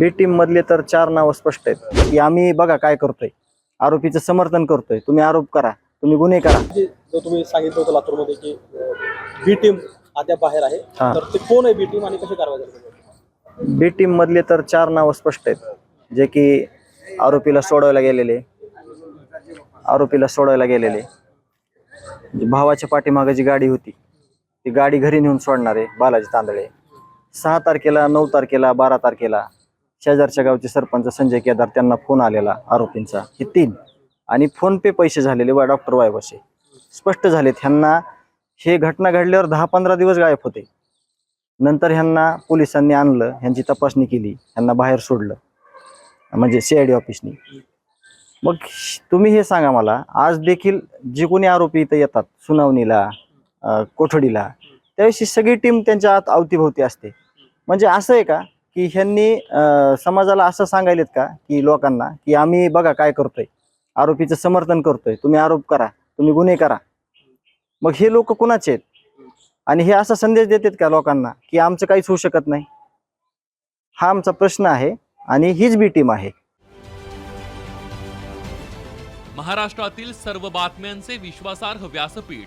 बी team मधले तर चार नावं स्पष्ट आहेत. की आम्ही बघा काय करतोय. आरोपीचं समर्थन करतोय. तुम्ही आरोप करा. तुम्ही गुन्हे करा. जे तुम्ही सांगितलं होतं लातूरमध्ये की बी टीम अद्याप बाहेर आहे हा. तर ते कोण आहे बी टीम आणि कशी कारवाई बी टीम मधले तर चार नावं स्पष्ट आहेत. जे की आरोपीला सोडवायला गेलेले. आरोपीला सोडवायला गेलेले. जी भावाच्या पाठीमागे जी गाडी होती ती गाडी घरी नेऊन सोडणारे बालाजी तांदळे. सहा तारखेला नऊ तारखेला बारा तारखेला शेजारच्या गावचे सरपंच संजय केदार त्यांना फोन आलेला आरोपींचा. हे तीन. आणि फोन पे पैसे झालेले व डॉक्टर वायवसे स्पष्ट झालेत ह्यांना हे घटना घडल्यावर दहा पंधरा दिवस गायब होते. नंतर ह्यांना पोलिसांनी आणलं ह्यांची तपासणी केली ह्यांना बाहेर सोडलं. म्हणजे सी आय डी ऑफिसनी. मग तुम्ही हे सांगा मला आज देखील जे कोणी आरोपी इथं येतात सुनावणीला कोठडीला त्याविषयी सगळी टीम त्यांच्या आत अवतीभोवती असते. म्हणजे असं आहे का की ह्यांनी अं, समाजाला असं सांगायलेत का की लोकांना की आम्ही बघा काय करतोय. आरोपीचं समर्थन करतोय. तुम्ही आरोप करा. तुम्ही गुन्हे करा. मग हे लोक कुणाचे आहेत? आणि हे असा संदेश देतात का लोकांना की आमचं काहीच होऊ शकत नाही? हा आमचा प्रश्न आहे आणि हीच बी टीम आहे. महाराष्ट्रातील सर्व बातम्यांचे विश्वासार्ह व्यासपीठ.